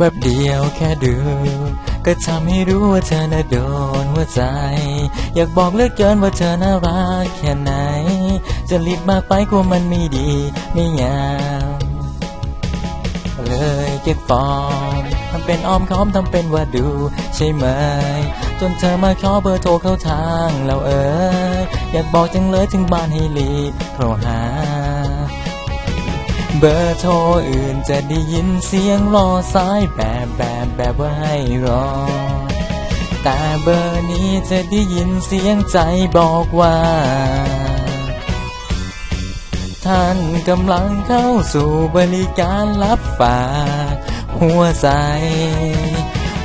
แวบเดียวแค่ดูก็ทำให้รู้ว่าเธอน่ะโดนหัวใจ อยากบอกเลือกเกินว่าเธอน่ารักแค่ไหน จะรีบมากไปกลัวมันไม่ดีไม่งามเลยเก็บฟอร์มทำเป็นอ้อมค้อมทำเป็นว่าดูใช่ไหม จนเธอมาขอเบอร์โทรเข้าทางแล้วเอออยากบอกจังเลยถึงบ้านให้รีบโทรหา เบอร์โทรอื่นจะได้ยินเสียงรอสายแบบแบบแบบว่าให้รอ แต่เบอร์นี้จะได้ยินเสียงใจบอกว่า ท่านกำลังเข้าสู่บริการรับฝากหัวใจ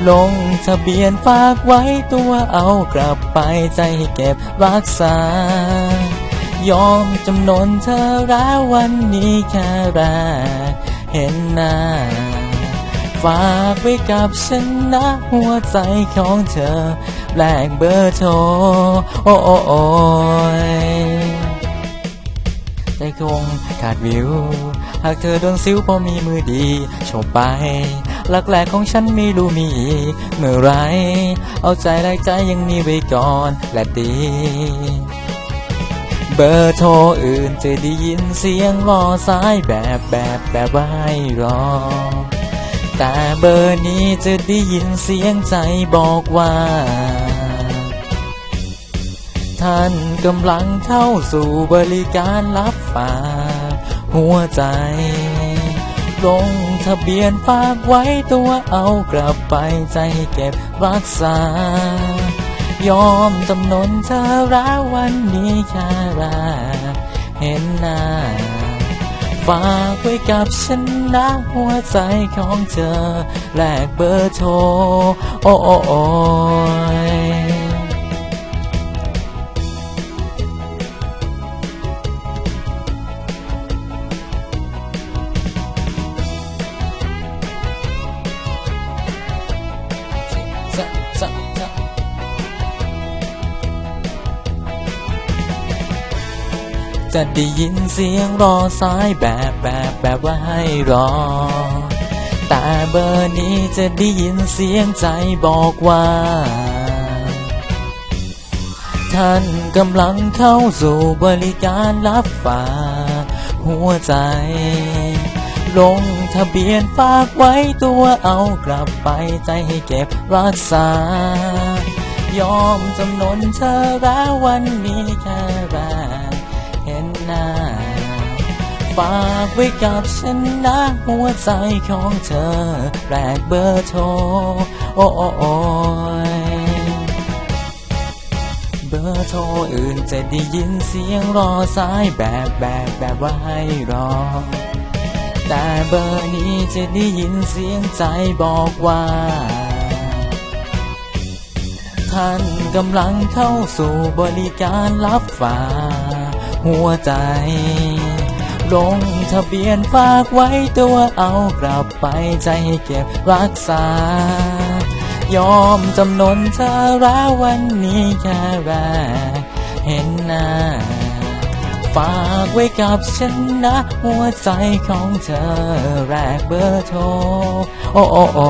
ลงทะเบียนฝากไว้ตัวเอากลับไปใจเก็บรักษา ยอมจำนนเธอแล้ววันนี้แค่แรกเห็นหน้า ฝากไว้กับฉันนะหัวใจของเธอแลกเบอร์โทรโอ้โอ้โอยใจคงขาดวิว หากเธอโดนซิวพอมีมือดีโฉบไปหลักแหลกของฉันไม่รู้มีเมื่อไร เอาใจแลกใจยังมีไว้ก่อนและดี เบอร์โทรอื่นจะได้ยินเสียงรอสายแบบแบบแบบว่าให้รอ แต่เบอร์นี้จะได้ยินเสียงใจบอกว่า ท่านกำลังเข้าสู่บริการรับฝากหัวใจ ลงทะเบียนฝากไว้ตัวเอากลับไปใจเก็บรักษา ยอมจำนนเธอรักวันนี้แค่แรกเห็นหน้า ฝากไว้กับฉันนะหัวใจของเธอ แลกเบอร์โทร โอ้โอ้โอ้ย จะได้ยินเสียงรอสายแบบแบบแบบว่าให้รอ แต่เบอร์นี้จะได้ยินเสียงใจบอกว่า ท่านกำลังเข้าสู่บริการรับฝากหัวใจ ลงทะเบียนฝากไว้ตัวเอากลับไปใจให้เก็บรักษายอมจำนนเธอแล้ววันนี้แค่แรก นาฝากไว้กับฉันนะหัวใจของเธอแรกเบอร์โทรโอ้โอโอ้ยเบอร์โทรอื่นจะได้ยินเสียงรอสายแบบแบบแบบว่าให้รอ แต่เบอร์นี้จะได้ยินเสียงใจบอกว่า ท่านกำลังเข้าสู่บริการรับฝาก หัวใจ ลงทะเบียนฝากไว้ตัวเอากลับไปใจให้เก็บรักษา ยอมจำนนเธอแล้ววันนี้แค่แรกเห็นหน้า ฝากไว้กับฉันนะ หัวใจของเธอแรกเบอร์โทรโอ้โอ้